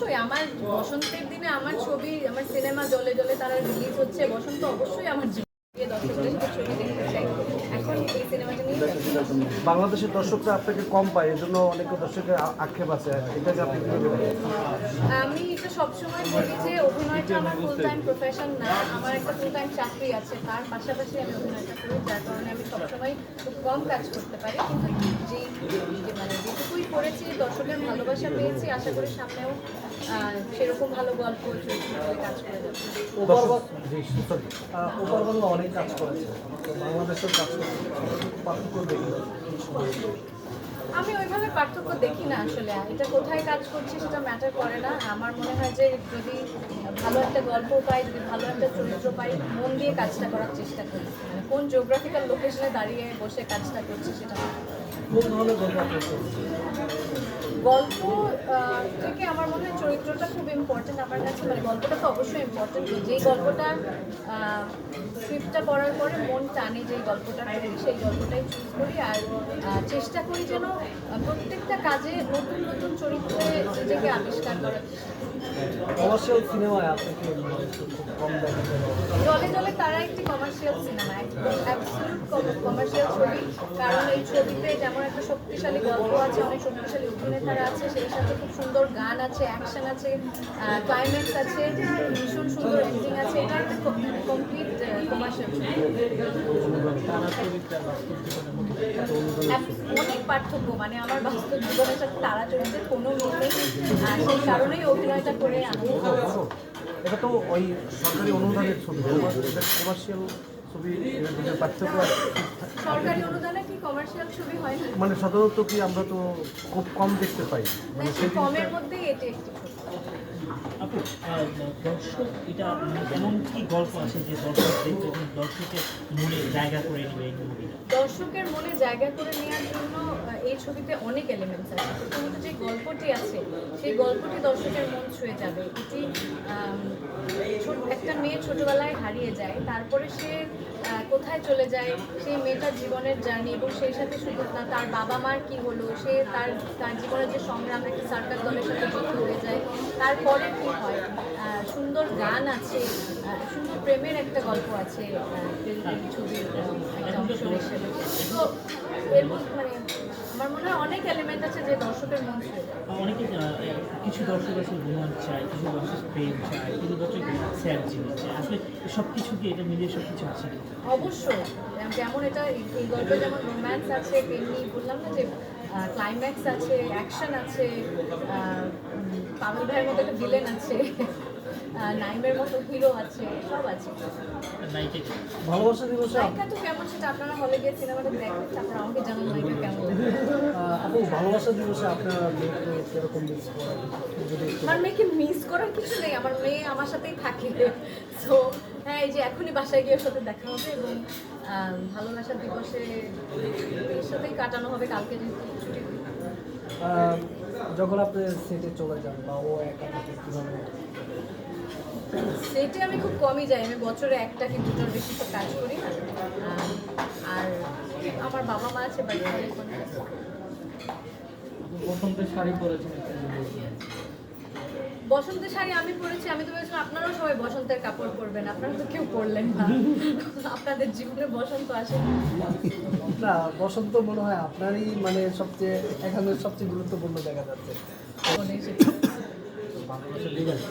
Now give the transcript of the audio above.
অবশ্যই আমার বসন্তের দিনে আমার ছবি আমার সিনেমা জলে জলে তারা রিলিজ হচ্ছে। বসন্ত অবশ্যই আমার বাংলাদেশের দর্শকরা আপনাকে কম পায় এজন্য অনেক দর্শকের আক্ষেপ আছে। এটাকে আপনি আমি এটা সবসময় বলি যে অভিনয়টা আমার ফুল টাইম প্রফেশন না আমার একটা ফুল টাইম চাকরি আছে। তার পাশাপাশি আমি অভিনয়টা করি যার কারণে আমি সবসময় খুব কম কাজ করতে পারি। কিন্তু যেই যে মানে যেটুকুই করেছি দর্শকের ভালোবাসা পেয়েছি। আশা করি সামনেও সেরকম ভালো গল্প কাজ করে যাব? দর্শক জি sorry। ওপার বাংলা অনেক কাজ করেছে। বাংলাদেশের কাজ করেছে। আমি ওইভাবে পার্থক্য দেখি না আসলে। এটা কোথায় কাজ করছি সেটা ম্যাটার করে না। আমার মনে হয় যে যদি ভালো একটা গল্প পাই যদি ভালো একটা চরিত্র পাই মন দিয়ে কাজটা করার চেষ্টা করি। মানে কোন জিওগ্রাফিক্যাল লোকেশনে দাঁড়িয়ে বসে কাজটা করছি সেটা গল্প থেকে আমার মনে হয় চরিত্রটা খুব ইম্পর্টেন্ট আমার কাছে। মানে গল্পটা তো অবশ্যই ইম্পর্টেন্ট যেই গল্পটা স্ক্রিপ্টটা পড়ার পরে মন টানে যেই গল্পটা করি সেই গল্পটাই চুজ করি। আর চেষ্টা করি যেন প্রত্যেকটা কাজে নতুন নতুন চরিত্রে নিজেকে আবিষ্কার করার কমার্শিয়াল সিনেমায় আপনাকে জলে জলে তারা একটি কমার্শিয়াল সিনেমা অ্যাবসলিউট কমার্শিয়াল ছবি। কারণ এই ছবিতে যেমন একটা শক্তিশালী গল্প আছে অনেক শক্তিশালী অভিনেতারা আছে, সেই সাথে খুব সুন্দর গান আছে অ্যাকশন আছে ক্লাইম্যাক্স আছে, ভীষণ সুন্দর এন্ডিং আছে। এটা একটা কমপ্লিট ছবি অনেক পার্থক্য মানে আমার বাস্তব জীবনের সাথে তারা চরিত্রের কোনো মিল নেই। সেই কারণেই অভিনয়টা করে পাচ্ছি। এটা তো ওই সরকারি অনুদানের ছবি কমার্শিয়াল ছবি পার্থক্য সরকারি অনুদানে কি কমার্শিয়াল ছবি হয় মানে সাধারণত কি আমরা তো খুব কম দেখতে পাই। মানে কমের মধ্যেই এটি একটি আপু দর্শক এটা মানে এমন কি গল্প আছে যে দর্শক দেখবে এবং দর্শকের মনে জায়গা করে নেবে এই মুভিটা দর্শকের মনে জায়গা করে নেওয়ার জন্য এই ছবিতে অনেক এলিমেন্টস আছে। প্রথমত যে গল্পটি আছে সেই গল্পটি দর্শকের মন ছুঁয়ে যাবে। এটি আম, ছোট- একটা মেয়ে ছোটবেলায় হারিয়ে যায়, তারপরে সে কোথায় চলে যায়, সেই মেয়েটার জীবনের জার্নি এবং সেই সাথে শুধু না তার বাবা মার কি হলো, সে তার তার জীবনের যে সংগ্রাম, একটা সার্কাস দলের সাথে যুক্ত হয়ে যায়, তারপরে কি হয়? সুন্দর গান আছে সুন্দর প্রেমের একটা গল্প আছে ছবির একটা অংশ হিসেবে। তো এর মানে আমার মনে হয় অনেক এলিমেন্ট আছে যে দর্শকের মন ছুঁয়ে অনেকে কিছু দর্শক আছে রোমাঞ্চ চায় কিছু দর্শক প্রেম চায় কিছু দর্শক স্যাড জিনিস চায়। আসলে সব কিছু কি এটা মিলিয়ে সব কিছু আছে। অবশ্যই। যেম- যেমন এটা এই- গল্পে যেমন রোম্যান্স আছে তেমনি বললাম না যে ক্লাইম্যাক্স আছে অ্যাকশন আছে পাগল ভাইয়ের মতো একটা ভিলেন আছে। নাইমের মতো হিরো আছে সব আছে। ভালোবাসা দিবসে নায়িকা তো কেমন সেটা আপনারা হলে গিয়ে সিনেমাটা দেখবেন তারপর আমাকে জানান নায়িকা কেমন। আপু ভালোবাসা দিবসে আপনারা মেয়েকে কীরকম মিস করেন আমার মেয়েকে মিস করার কিছু নেই আমার মেয়ে আমার সাথেই থাকে। তো হ্যাঁ এই যে এখনই বাসায় গিয়ে ওর সাথে দেখা হবে এবং ভালোবাসা দিবসে এর সাথেই কাটানো হবে কালকে যেহেতু ছুটি। আহ, যখন আপনি সেটে চলে যান বা ও একা থাকে কীভাবে? সেটে আমি খুব কমই যাই আমি বছরে একটা কি দুটোর বেশি তো কাজ করি না। আর আমার বাবা মা আছে বাড়িতে ওখানে বসন্তের শাড়ি পরেছেন বসন্তের শাড়ি আমি পরেছি আমি তো ভেবেছিলাম আপনারাও সবাই বসন্তের কাপড় পরবেন আপনারা তো কেউ পরলেন না। আপনাদের জীবনে বসন্ত আসে। না বসন্ত মনে হয় আপনারই মানে সবচেয়ে এখানে সবচেয়ে গুরুত্বপূর্ণ দেখা যাচ্ছে। এসেছে ঠিক আছে।